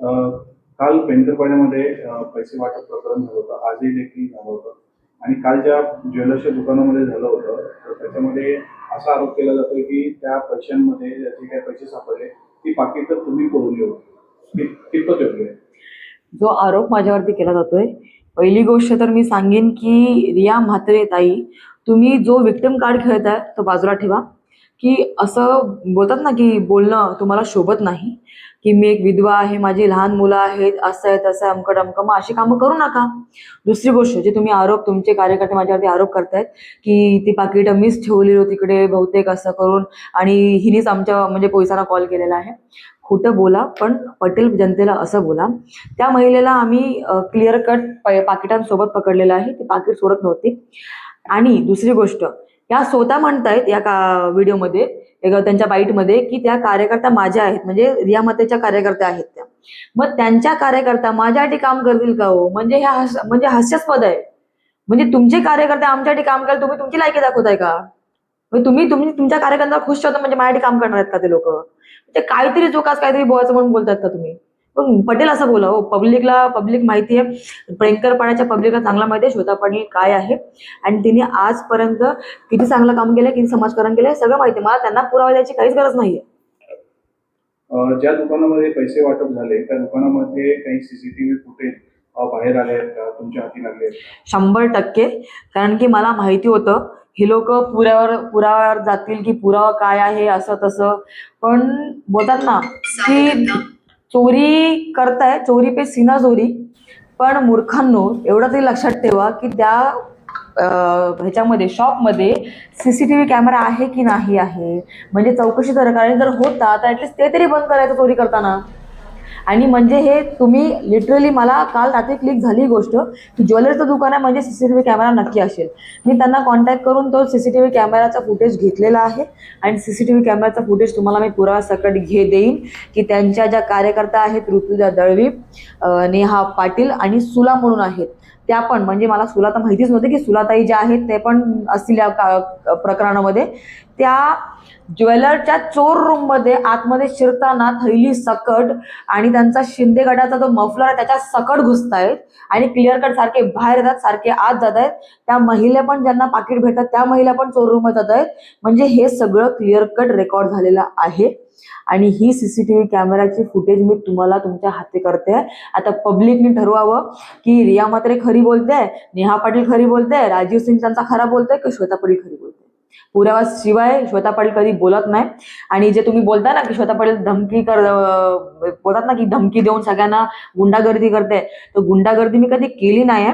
काल पेंटरपाड्यामध्ये अं, पैसे वाटप प्रकरण झालं होतं. आजही देखील झालं होतं. आणि काल ज्या ज्वेलर्सच्या दुकानामध्ये झालं होतं तर त्याच्यामध्ये असा आरोप केला जातोय की त्या पैशांमध्ये जे काही पैसे सापडले ती पाकिटं तुम्ही करून घेऊ. कितपत योग्य आहे? जो आरोप माझ्यावरती केला जातोय पहिली गोष्ट तर मी सांगेन की रिया म्हात्रे ताई तुम्ही जो विक्टिम कार्ड खेळताय तो बाजूला ठेवा. की असं बोलतात ना की बोलणं तुम्हाला शोभत नाही की मी एक विधवा आहे माझी लहान मुलं आहेत असं आहे तसं आहे अमकं मग अशी कामं करू नका. दुसरी गोष्ट जे तुम्ही आरोप तुमचे कार्यकर्ते माझ्यावरती आरोप करतायत की ती पाकिटं मीच ठेवली होती तिकडे बहुतेक असं करून आणि हिनेच आमच्या म्हणजे पोलिसांना कॉल केलेला आहे. खोटं बोला पण पटेल जनतेला असं बोला. त्या महिलेला आम्ही क्लिअर कट पाकिटांसोबत पकडलेलं आहे ती पाकिट सोडत नव्हती. आणि दुसरी गोष्ट या स्वतः म्हणतायत या का व्हिडिओमध्ये त्यांच्या बाईटमध्ये की त्या कार्यकर्त्या माझ्या आहेत. म्हणजे रिया मातेच्या कार्यकर्त्या आहेत त्या. मग त्यांच्या कार्यकर्त्या माझ्यासाठी काम करतील का हो? म्हणजे ह्या हस म्हणजे हास्यास्पद आहे. म्हणजे तुमचे कार्यकर्ते आमच्यासाठी काम करायला तुम्ही तुमची लायकी दाखवताय का? म्हणजे तुम्ही तुम्ही तुमच्या कार्यकर्त्यांना खुश ठेवता म्हणजे माझ्यासाठी काम करणार आहेत का ते लोक? ते म्हणजे काहीतरी चुकाच काहीतरी बोलायचं म्हणून बोलतात का तुम्ही? पण पटेल असं बोला. हो पब्लिकला पब्लिक माहिती आहे. प्रियंकरपाड्याच्या पब्लिकला चांगला माहिती आहे. श्वेता पाटील काय आहे? आणि तिने आजपर्यंत किती चांगलं काम केलं किती समाजकारण केलं हे सगळं माहिती आहे. मला त्यांना पुरावा द्यायची काहीच गरज नाहीये. अं, ज्या दुकानामध्ये पैसे वाटप झाले त्या दुकानामध्ये काही सीसीटीव्ही फुटेज बाहेर आले आहेत का? तुमच्या हाती लागले? शंभर टक्के. कारण की मला माहिती होतं हे लोक पुरावर पुराव्यावर जातील की पुरावा काय आहे असं तसं पण बोलतात ना की चोरी करताय चोरी पे सीना चोरी. पण मूर्खांनो एवढं तरी लक्षात ठेवा की त्या ह्याच्यामध्ये शॉपमध्ये C C T V camera आहे की नाही आहे? म्हणजे चौकशी तर जर होता तर ॲटलिस्ट ते तरी बंद करायचं चोरी करताना. आणि म्हणजे हे तुम्ही लिटरली मला काल रात्री क्लिक झाली ही गोष्ट की ज्वेलरीचं दुकान आहे म्हणजे सीसीटीव्ही कॅमेरा नक्की असेल. मी त्यांना कॉन्टॅक्ट करून तो सीसीटीव्ही कॅमेराचा फुटेज घेतलेला आहे आणि सीसीटीव्ही कॅमेराचा फुटेज तुम्हाला मी पुरावा सकट घे देईन की त्यांच्या ज्या कार्यकर्त्या आहेत ऋतुजा दळवी नेहा पाटील आणि सुला म्हणून आहेत. त्या पण म्हणजे मला सुलाता माहितीच नव्हते की सुलाताई ज्या आहेत ते पण असतील या का- प्रकरणामध्ये. त्या ज्वेलरच्या चोर रूममध्ये आतमध्ये शिरताना थैली सकट आणि त्यांचा शिंदे गटाचा जो मफलर आहे त्याच्या सकट घुसतायत आणि क्लिअर कट सारखे बाहेर येतात सारखे आत जात आहेत त्या महिला पण ज्यांना पाकिट भेटतात त्या महिला पण चोर रूममध्ये जात आहेत म्हणजे हे सगळं क्लिअर कट रेकॉर्ड झालेलं आहे. आणि ही सीसीटीव्ही कॅमेराची फुटेज मी तुम्हाला तुमच्या हाती करते. आता पब्लिकने ठरवावं की रिया मात्रे खरी बोलते नेहा पाटील खरी बोलते राजीव सिंग त्यांचा खरा बोलतोय की श्वेता पाटील खरी बोलते पुराव्याशिवाय श्वेता पाटील कधी बोलत नाही. आणि जे तुम्ही बोलता ना की श्वेता पाटील धमकी कर बोलतात ना की धमकी देऊन सगळ्यांना गुंडागर्दी करते तर गुंडागर्दी मी कधी केली नाही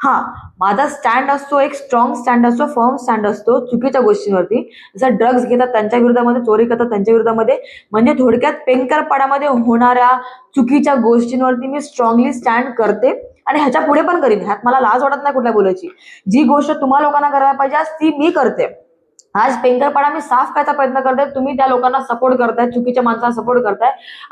हा माझा स्टँड असतो एक स्ट्रॉंग स्टँड असतो फर्म स्टँड असतो चुकीच्या गोष्टींवरती. जसं ड्रग्ज घेतात त्यांच्या विरोधामध्ये चोरी करतात त्यांच्या विरोधामध्ये म्हणजे थोडक्यात पेंकरपाड्यामध्ये होणाऱ्या चुकीच्या गोष्टींवरती मी स्ट्रॉंगली स्टँड करते आणि ह्याच्या पुढे पण करीन. ह्यात मला लाज वाटत नाही कुठल्या बोलायची. जी गोष्ट तुम्हाला लोकांना करायला पाहिजे आज ती मी करते. आज पेंकरपाडा मी साफ करायचा प्रयत्न करते तुम्ही त्या लोकांना सपोर्ट करताय चुकीच्या माणसांना सपोर्ट करताय.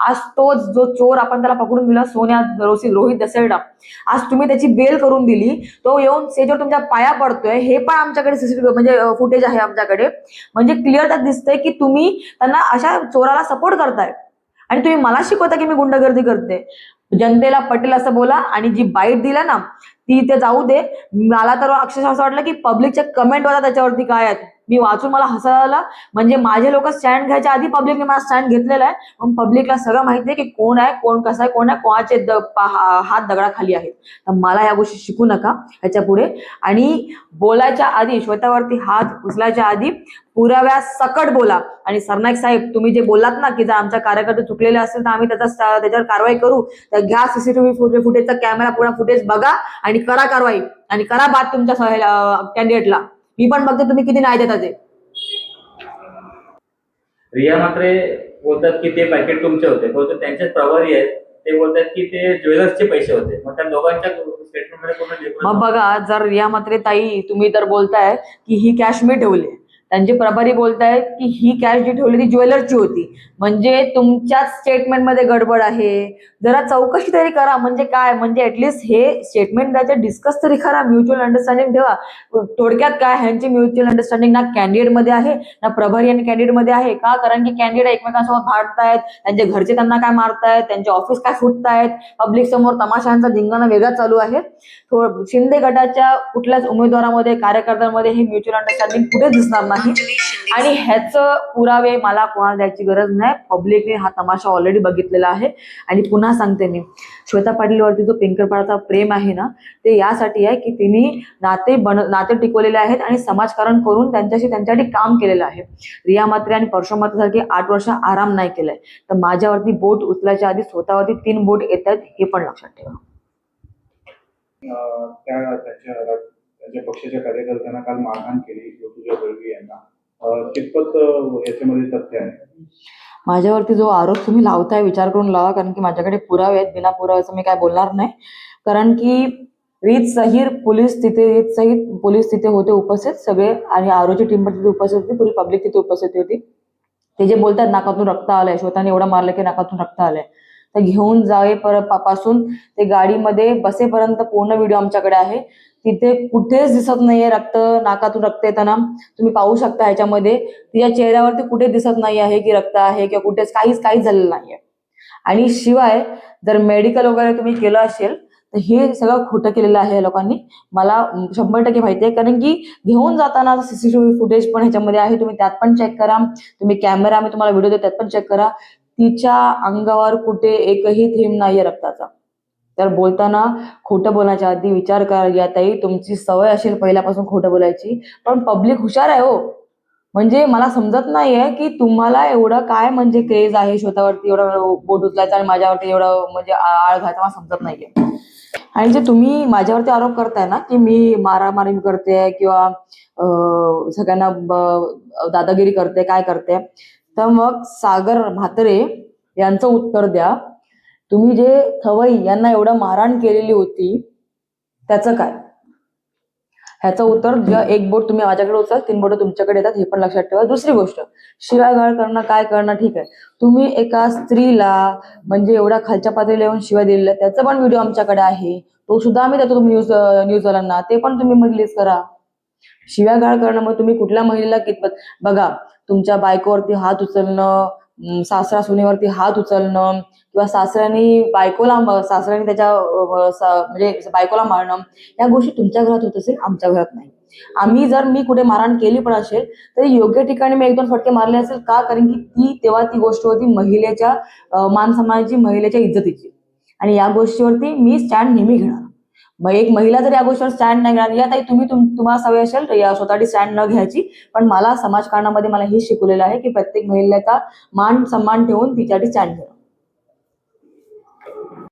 आज तो जो चोर आपण त्याला पकडून दिला सोन्या रोसी रोहित दसेडा आज तुम्ही त्याची बेल करून दिली. तो येऊन सेजवर तुमच्या पाया पडतोय. हे पण आमच्याकडे सीसीटीव्ही म्हणजे फुटेज आहे आमच्याकडे. म्हणजे क्लिअर त्यात दिसतंय की तुम्ही त्यांना अशा चोराला सपोर्ट करताय. आणि तुम्ही मला शिकवता की मी गुंडगर्दी करते. जनतेला पटेल असं बोला आणि जी बाईट दिला ना ती ते जाऊ दे. मला तर अक्षरशः असं वाटलं की पब्लिकच्या कमेंट होता त्याच्यावरती काय आहेत मी वाचून मला हसायला आला म्हणजे माझे लोक स्टँड घ्यायच्या आधी पब्लिकने मला स्टँड घेतलेला आहे. पण पब्लिकला सगळं माहिती आहे की कोण आहे कोण कसं आहे कोण आहे कोणाचे द हात दगडाखाली आहेत. तर मला या गोष्टी शिकू नका ह्याच्या पुढे. आणि बोलायच्या आधी श्वेतावरती हात उचलायच्या आधी पुराव्या सकट बोला. आणि सरनाईक साहेब तुम्ही जे बोलात ना की जर आमच्या कार्यकर्ते चुकलेले असेल तर आम्ही त्याचा त्याच्यावर कारवाई करू. तर घ्या सीसीटीव्ही फुटेजचा कॅमेरा पूर्ण फुटेज बघा आणि करा कारवाई. आणि करा बात तुमच्या कॅन्डिडेटला मी पण बघते तुम्ही किती नाही देता ते. रिया मात्रे बोलतात की ते पॅकेट तुमचे होते. बहुतेक त्यांचेच प्रभारी आहेत. ते बोलतात की ते ज्वेलर्सचे पैसे होते. मग त्या दोघांच्या पूर्ण difference मग बघा जर रिया मात्रे ताई तुम्ही तर बोलताय की ही कॅश मी ठेवली. त्यांचे प्रभारी बोलतायत की ही कॅश जी ठेवली ती ज्वेलरची होती. म्हणजे तुमच्याच स्टेटमेंटमध्ये गडबड आहे. जरा चौकशी तरी करा. म्हणजे काय? म्हणजे ऍटलिस्ट हे स्टेटमेंट द्यायचं डिस्कस तरी करा. म्युच्युअल अंडरस्टँडिंग ठेवा. थोडक्यात काय? ह्यांची म्युच्युअल अंडरस्टँडिंग ना कॅन्डिडेटमध्ये आहे ना प्रभारी आणि कॅन्डिडेटमध्ये आहे. का? कारण की कॅन्डिडेट एकमेकांसोबत भाडतायत त्यांचे घरचे त्यांना काय मारतायत त्यांचे ऑफिस काय फुटतायत पब्लिक समोर तमाशांचा धिंगाणा वेगळा चालू आहे. शिंदे गटाच्या कुठल्याच उमेदवारामध्ये कार्यकर्त्यांमध्ये हे म्युच्युअल अंडरस्टँडिंग कुठेच दिसणार नाही. आणि ह्याचं पुरावे मला कोणाला द्यायची गरज नाही. पब्लिकने हा तमाशा ऑलरेडी बघितलेला आहे. आणि पुन्हा सांगते मी. श्वेता पाटीलवरती जो पिंकरपाडाचा प्रेम आहे ना ते यासाठी आहे की तिने नाते बन नाते टिकवलेले आहेत आणि समाजकारण करून त्यांच्याशी त्यांच्यासाठी काम केलेलं आहे. रिया मात्रे आणि परशुराम मात्रे सारखे आठ वर्ष आराम नाही केलाय. तर माझ्यावरती बोट उचलायच्या आधी स्वतःवरती तीन बोट येत आहेत हे पण लक्षात ठेवा. अं, त्या त्यांच्या पक्षाच्या कार्यकर्त्यांना काल मारहाण केली ऋतुजा दळवी यांना. कितपत याच्यामध्ये तथ्य आहे? माझ्यावरती जो आरोप तुम्ही लावताय विचार करून लावा कारण की माझ्याकडे पुरावे आहेत बिना पुराव्याचं मी काय बोलणार नाही. कारण की रीत सहीर पोलीस तिथे रीत सहित पोलीस तिथे होते उपस्थित सगळे आणि आरोची टीम पण तिथे उपस्थित होती पुरी पब्लिक तिथे उपस्थित होती. ते जे बोलतात नाकातून रक्त आलंय स्वतःने एवढं मारलं की नाकातून रक्त आलंय. तर घेऊन जावे परपासून ते गाडीमध्ये बसेपर्यंत पूर्ण व्हिडिओ आमच्याकडे आहे. तिथे कुठेच दिसत नाहीये रक्त. नाकातून रक्त येताना. तुम्ही पाहू शकता ह्याच्यामध्ये. तिच्या चेहऱ्यावरती कुठे दिसत नाही आहे की रक्त आहे किंवा कुठेच काहीच काहीच झालेलं नाहीये. आणि शिवाय जर मेडिकल वगैरे तुम्ही केलं असेल तर हे सगळं खोटं केलेलं आहे या लोकांनी. मला शंभर टक्के माहिती आहे. कारण की घेऊन जाताना सीसीटीव्ही फुटेज पण ह्याच्यामध्ये आहे तुम्ही त्यात पण चेक करा. तुम्ही कॅमेरा मी तुम्हाला व्हिडिओ देतो त्यात पण चेक करा. तिच्या अंगावर कुठे एकही थेंब नाहीये रक्ताचा. तर बोलताना खोटं बोलण्याच्या आधी विचार करा ताई तुमची सवय असेल पहिल्यापासून खोटं बोलायची पण पब्लिक हुशार आहे हो. म्हणजे मला समजत नाहीये की तुम्हाला एवढं काय म्हणजे क्रेज आहे स्वतःवरती एवढं बोट उचलायचं आणि माझ्यावरती एवढं म्हणजे आळ घालायचा मला समजत नाहीये. आणि जे तुम्ही माझ्यावरती आरोप करताय ना की मी मारामारी करते किंवा सगळ्यांना दादागिरी करते काय करते तर मग सागर म्हात्रे यांचं उत्तर द्या. तुम्ही जे थवई यांना एवढं मारहाण केलेली होती त्याचं काय? ह्याचं उत्तर एक बोट तुम्ही माझ्याकडे उचल तीन बोट तुमच्याकडे येतात हे पण लक्षात ठेवा. दुसरी गोष्ट शिवागाळ करणं काय करणं ठीक आहे. तुम्ही एका स्त्रीला म्हणजे एवढ्या खालच्या पातळीला येऊन शिवाय दिलेल्या त्याचा पण व्हिडिओ आमच्याकडे आहे. तो सुद्धा आम्ही देतो तुम्ही न्यूज न्यूजवाल्यांना ते पण तुम्ही मग रिलीज करा. शिव्यागाळ करणं मग तुम्ही कुठल्या महिलेला कितपत बघा तुमच्या बायकोवरती हात उचलणं सासरा सुनेवरती हात उचलणं किंवा सासऱ्याने बायकोला सासऱ्याने त्याच्या सा- म्हणजे बायकोला मारणं या गोष्टी तुमच्या घरात होत असेल आमच्या घरात नाही. आम्ही जर मी कुठे मारहाण केली पण असेल तरी योग्य ठिकाणी मी एक दोन फटके मारले असेल का? कारण की ती तेव्हा ती गोष्ट होती महिलेच्या अं, मान सन्मानाची महिलेच्या इज्जतीची. आणि या गोष्टीवरती मी स्टँड नेहमी घेणार. मग एक महिला जर या गोष्टीवर स्टँड नाही घेणार या ताई तुम्ही तुम तुम्हाला सवय असेल या स्वतःची स्टँड न घ्यायची. पण मला समाजकारणामध्ये मला हे शिकवलेलं आहे की प्रत्येक महिलेचा मान सन्मान ठेवून तिच्यासाठी स्टँड घेणं